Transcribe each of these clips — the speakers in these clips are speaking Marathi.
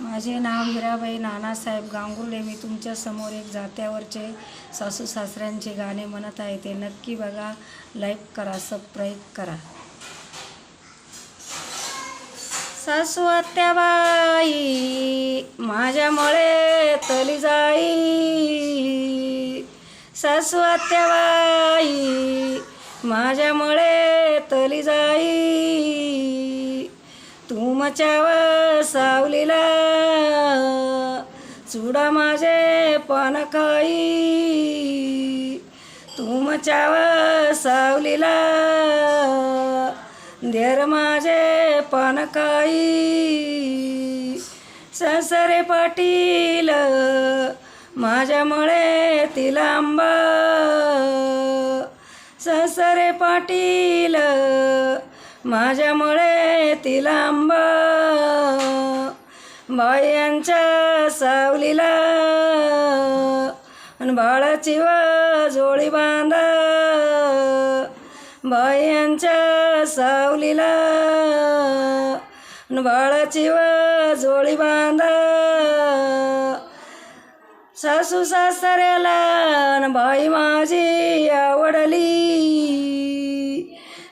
माझे नाव हिराबाई नानासाहेब गांगुर्ले. मी तुमच्यासमोर एक जात्यावरचे सासू सासऱ्यांचे गाणे म्हणत आहे. ते नक्की बघा लाईक करा सबस्क्राईब करा. सासू आत्याबाई माझ्यामुळे तली जाई. सासू आत्याबाई माझ्यामुळे तली जाई. तुमच्या सावलीला. चुडा माझे पानकाई तुमच्या सावलीला. देर माझे पानकाई संसारे पाटील माझ्यामुळे तिला आंबा. संसारे पाटील माझ्यामुळे तिला आंबा. बायांच्या सावलीला. आणि बाळाची व जोळी बांधा. बायांच्या सावलीला. आणि बाळाची व जोळी बांधा. सासू सासऱ्याला बाई माझी आवडली.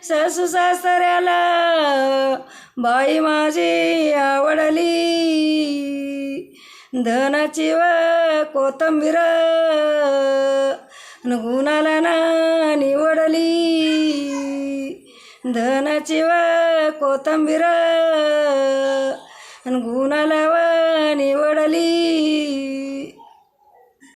सासू सासऱ्याला बाई माझी आवडली. धनाची व कोथंबीर. गुणाला ना निवडली धनाची व कोथंबीर. गुणाला व निवडली